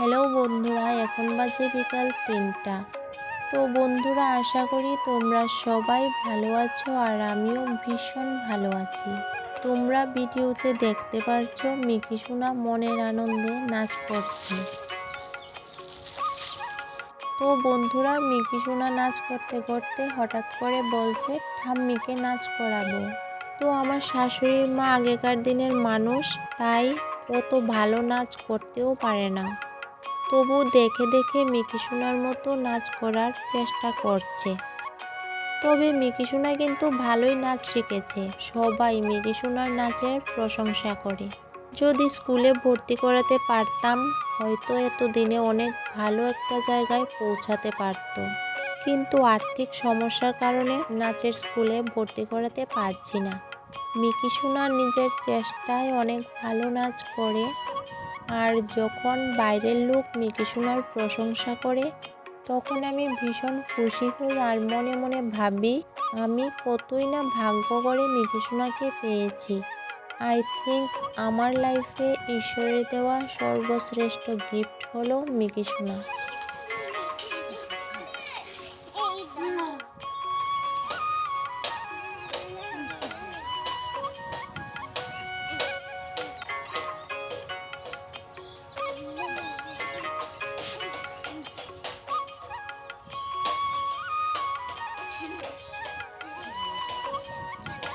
Hello বন্ধুরা, এখন বাজে বিকাল তিনটা। তো বন্ধুরা, আশা করি তোমরা সবাই ভালো আছো আর আমিও ভীষণ ভালো আছি। তোমরা ভিডিওতে দেখতে পারছ মিকি সোনা মনের আনন্দে নাচ করছে। তো বন্ধুরা, মিকি সোনা নাচ করতে করতে হঠাৎ করে বলছে, ঠাম্মিকে নাচ করাবো। তো আমার শাশুড়ি মা আগেকার দিনের মানুষ, তাই ও তো ভালো নাচ করতেও পারে না। তবু দেখে দেখে মিকি সোনার মতো নাচ করার চেষ্টা করছে। তবে মিকি সোনা কিন্তু ভালোই নাচ শিখেছে। সবাই মিকি সোনার নাচের প্রশংসা করে। যদি স্কুলে ভর্তি করাতে পারতাম, হয়তো এতদিনে অনেক ভালো একটা জায়গায় পৌঁছাতে পারত। কিন্তু আর্থিক সমস্যার কারণে নাচের স্কুলে ভর্তি করাতে পারছি না। মিকি সোনা নিজের চেষ্টায় অনেক ভালো নাচ করে আর যখন বাইরের লোক মিকি সোনার প্রশংসা করে, তখন আমি ভীষণ খুশি হই আর মনে মনে ভাবি, আমি কতই না ভাগ্য করে মিকি সোনাকে পেয়েছি। আই থিঙ্ক আমার লাইফে ঈশ্বরের দেওয়া সর্বশ্রেষ্ঠ গিফট হলো মিকি সোনা よし。